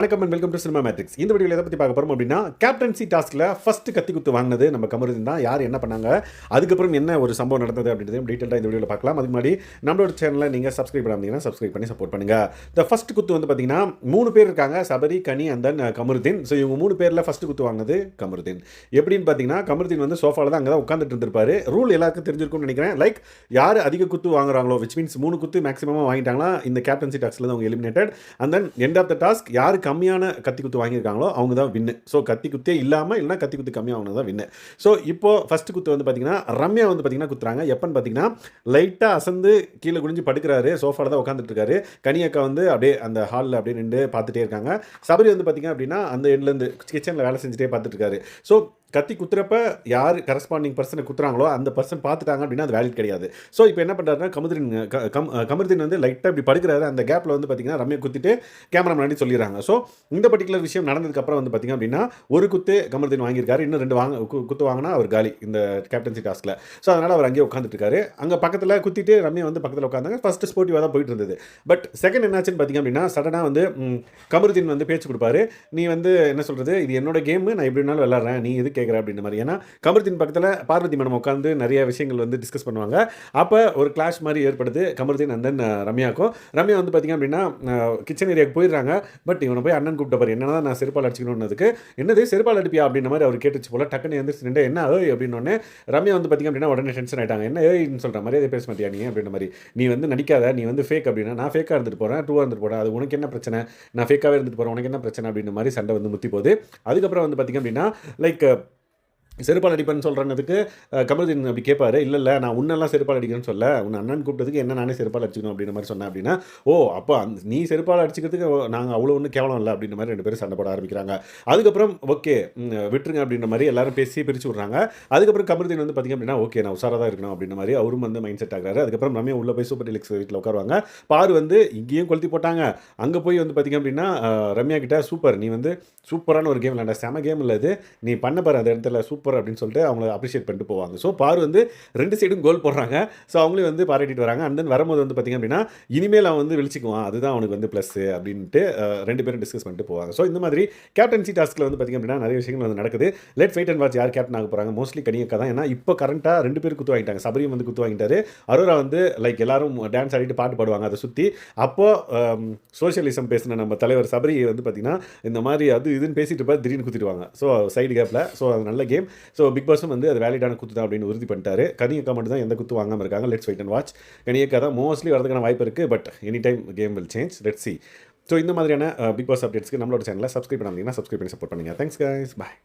வணக்கம் and welcome to cinema matrix இந்த வீடியோவில் எதை பற்றி பார்க்க போகிறோம் அப்படின்னா கேப்டன்சி டாஸ்கில் ஃபஸ்ட்டு கத்தி குத்து வாங்கினது நம்ம கமருதீன் தான். யார் என்ன பண்ணாங்க? அதுக்கப்புறம் என்ன ஒரு சம்பவம் நடந்தது அப்படின்றது டீட்டெயிலாக இந்த வீடியோவில் பார்க்கலாம். அதுக்கு முன்னாடி நம்மளோட சேனலை நீங்கள் சப்ஸ்கிரைப் பண்ணாமீங்கன்னா சப்ஸ்கிரைப் பண்ணி சப்போர்ட் பண்ணுங்கள் இந்த ஃபஸ்ட் குத்து வந்து பார்த்தீங்கன்னா மூணு பேர் இருக்காங்க. சபரி கனி அண்ட் தென் கமருதீன். ஸோ இவங்க மூணு பேரில் ஃபஸ்ட்டு குத்து வாங்கினது கமருதீன். எப்படின்னு பார்த்தீங்கன்னா கமருதீன் வந்து சோஃபாவில் தான் அங்கே தான் உட்காந்துட்டு இருந்திருப்பாரு. ரூல் எல்லாருக்கும் தெரிஞ்சிருக்கும்னு நினைக்கிறேன். லைக் யார் அதிக குத்து வாங்குறாங்களோ விச் மீன்ஸ் மூணு குத்து மேக்ஸிமமாக வாங்கிட்டாங்கன்னா இந்த கேப்டன்சி டாஸ்கில் தான் அவங்க eliminated and then end of the task யாருக்கு கம்மியான கத்தி குத்து வாங்கியிருக்காங்களோ அவங்க தான் வின்னு ஸோ கத்தி குத்தே இல்லாமல் இல்லைனா கத்தி குத்து கம்மியாக அவங்க தான் வின்னு ஸோ இப்போ ஃபர்ஸ்ட் குத்து வந்து பார்த்தீங்கன்னா ரம்யா வந்து பார்த்தீங்கன்னா குத்துறாங்க. எப்போன்னு பார்த்தீங்கன்னா லைட்டாக அசந்து கீழே குனிஞ்சு படுக்கிறாரு. சோஃபாவில் தான் உட்காந்துட்டு இருக்காரு கனியக்கா வந்து அப்படியே அந்த ஹாலில் அப்படியே நின்று பார்த்துட்டே இருக்காங்க. சபரி வந்து பார்த்தீங்க அப்படின்னா அந்த எண்ட்லேருந்து கிச்சனில் வேலை செஞ்சுட்டே பார்த்துட்டு இருக்காரு ஸோ கத்தி குத்துறப்ப யார் கரஸ்பாண்டிங் பர்சனை குத்துறாங்களோ அந்த பர்சன் பார்த்துட்டாங்க அப்படின்னா அது வேலிட் கிடையாது. ஸோ இப்போ என்ன பண்ணுறாருன்னா கமுதின் க- கம் கமருதீன் வந்து லைட்டாக இப்படி படுக்கிறாரு. அந்த கேப்பில் வந்து பார்த்தீங்கன்னா ரம்யா குத்திட்டு கேமரா முன்னாடி சொல்லிடுறாங்க. ஸோ இந்த பர்டிகுலர் விஷயம் நடந்ததுக்கப்புறம் வந்து பார்த்தீங்க அப்படின்னா ஒரு குத்து கமருதீன் வாங்கியிருக்காரு. இன்னும் ரெண்டு வாங்க கு- குத்து வாங்கினா அவர் காலி இந்த கேப்டன்சி டாஸ்கில் ஸோ அதனால் அவர் அங்கேயே உட்காந்துட்டு இருக்காரு அங்கே பக்கத்தில் குத்திட்டு ரம்யா வந்து பக்கத்தில் உட்காந்தாங்க ஃபஸ்ட்டு ஸ்போர்ட்டிவாக தான் போயிட்டு இருந்தது பட் செகண்ட் என்னாச்சுன்னு பார்த்தீங்க அப்படின்னா சடனாக வந்து கமருதீன் வந்து பேச்சு கொடுப்பாரு. நீ வந்து என்ன சொல்கிறது இது என்னோட கேமு நான் எப்படி வேணாலும் விளாட்றேன் நீ இதுக்கு கேட்குற அப்படின்ற மாதிரி. ஏன்னா கமருதீன் பக்கத்தில் பார்வதி மேடம் உட்காந்து நிறைய விஷயங்கள் வந்து டிஸ்கஸ் பண்ணுவாங்க. அப்போ ஒரு கிளாஷ் மாதிரி ஏற்படுது கமருதீன் அண்ட் தென் ரம்யாக்கும் ரம்யா வந்து பார்த்தீங்க அப்படின்னா கிச்சன் ஏரியாவுக்கு போயிடுறாங்க. பட் இவனை போய் அண்ணன் கூப்பிட்ட பாரு. என்னன்னா நான் செருப்பால் அடிச்சுக்கணுன்னதுக்கு என்னது செருப்பால் அடிப்பியா அப்படின்ற மாதிரி அவர் கேட்டுச்சு போல. டக்குன்னு எழுந்திரிச்சு நின்று என்ன ஏய் அப்படின்னு ரம்யா வந்து பார்த்தீங்க அப்படின்னா உடனே டென்ஷன் ஆகிட்டாங்க என்ன ஏய்னு சொல்கிற மாதிரி அதை பேச மாட்டியா நீ? அப்படின்ற மாதிரி. நீ வந்து நடிக்காத. நீ வந்து ஃபேக் அப்படின்னா நான் ஃபேக்காக இருந்துட்டு போகிறேன் டூவாக இருந்துட்டு போகிறேன் அது உனக்கு என்ன பிரச்சனை? நான் ஃபேக்காகவே இருந்துட்டு போகிறேன் உனக்கு என்ன பிரச்சனை? அப்படின்ற மாதிரி சண்டை வந்து முத்தி போகுது. அதுக்கப்புறம் வந்து பார்த்தீங்க அப்படின்னா லைக் செருப்பால் அடிப்பேன்னு சொல்கிறதுக்கு கமருதீன் அப்படி கேட்பாரு இல்லை இல்லை நான் உன்னெல்லாம் செருப்பால் அடிக்கிறேன்னு சொல்ல உன் அண்ணன் கூப்பிட்டதுக்கு என்ன நானே செருப்பால் அடிச்சுக்கணும் அப்படின்ற மாதிரி சொன்னேன் அப்படின்னா ஓ அப்போ அந்த நீ செருப்பால் அடிச்சுக்கிறதுக்கு நாங்கள் அவ்வளோ ஒன்றும் கேவலம் இல்லை அப்படின்ற மாதிரி ரெண்டு பேரும் சண்டை போட ஆரம்பிக்கிறாங்க. அதுக்கப்புறம் ஓகே விட்டுருங்க அப்படின்ற மாதிரி எல்லாரும் பேசி பிரித்து விட்றாங்க. அதுக்கப்புறம் கமருதீன் வந்து பார்த்திங்க அப்படின்னா ஓகே நான் உஷாராக தான் இருக்கணும் அப்படின்ற மாதிரி அவரும் வந்து மைண்ட் செட் ஆகிறாரு. அதுக்கப்புறம் ரம்யா உள்ளே போய் சூப்பர் டெலிக்ஸ் வீட்டில் உட்காருவாங்க. பாரு வந்து இங்கேயும் கொளுத்தி போட்டாங்க. அங்கே போய் வந்து பார்த்திங்க அப்படின்னா ரம்யா கிட்ட சூப்பர் நீ வந்து சூப்பரான ஒரு கேம் விளாண்ட செம கேம் இல்லை இது. நீ பண்ண பாரு அந்த இடத்துல சூப்பர் அப்படின்னு சொல்லிட்டு அவங்கள அப்ரிஷியேட் பண்ணிட்டு போவாங்க. ஸோ பார் வந்து ரெண்டு சைடும் கோல் போடுறாங்க. ஸோ அவங்களே வந்து பாராட்டிட்டு வராங்க. அண்ட் தென் வரும்போது வந்து பார்த்திங்க அப்படின்னா இனிமேல் அவன் வந்து விழிச்சிக்குவான். அதுதான் அவனுக்கு வந்து ப்ளஸ் அப்படின்ட்டு ரெண்டு பேரும் டிஸ்கஸ் பண்ணிட்டு போவாங்க. ஸோ இந்த மாதிரி கேப்டன்சி டாஸ்க்கில் வந்து பார்த்திங்க அப்படின்னா நிறைய விஷயங்கள் வந்து நடக்குது. லெட் ஃபைட் அண்ட் வாட்ச் யார் கேப்டன் ஆக போகிறாங்க மோஸ்ட்லி கனியக்கா தான். ஏன்னா இப்போ கரண்ட்டாக ரெண்டு பேர் குத்து வாங்கிட்டாங்க. சபரியும் வந்து குத்து வாங்கிட்டாரு. அரோரா வந்து லைக் எல்லாரும் டான்ஸ் ஆடிட்டு பாட்டு பாடுவாங்க அதை சுற்றி அப்போது சோஷியலிசம் பேசின நம்ம தலைவர் சபரி வந்து பார்த்திங்கன்னா இந்த மாதிரி அது இதுன்னு பேசிட்டு இருப்பார். திடீர்னு குத்திடுவாங்க. ஸோ சைடு கேப்பில் ஸோ அது நல்ல கேம் ஸோ பிக் பாஸும் வந்து அது வேலிடான குத்து தான் அப்படின்னு உறுதி பண்ணிட்டாரு. கனியக்கா மட்டும் தான் எந்த குத்து வாங்காமல் இருக்காங்க. லெட்ஸ் வெயிட் அண்ட் வாட்ச் கனியக்கா தான் மோஸ்ட்லி வரதுக்கான வாய்ப்பு இருக்குது but any time game will change let see so இந்த மாதிரியான பிக் பாஸ் அப்டேட்ஸ்க்கு நம்மளோட சேனலில் சப்ஸ்கிரைப் பண்ணாதீங்கன்னா சப்ஸ்கிரைப் பண்ணி சப்போர்ட் பண்ணுங்கள் தேங்க்ஸ் கைஸ் பாய்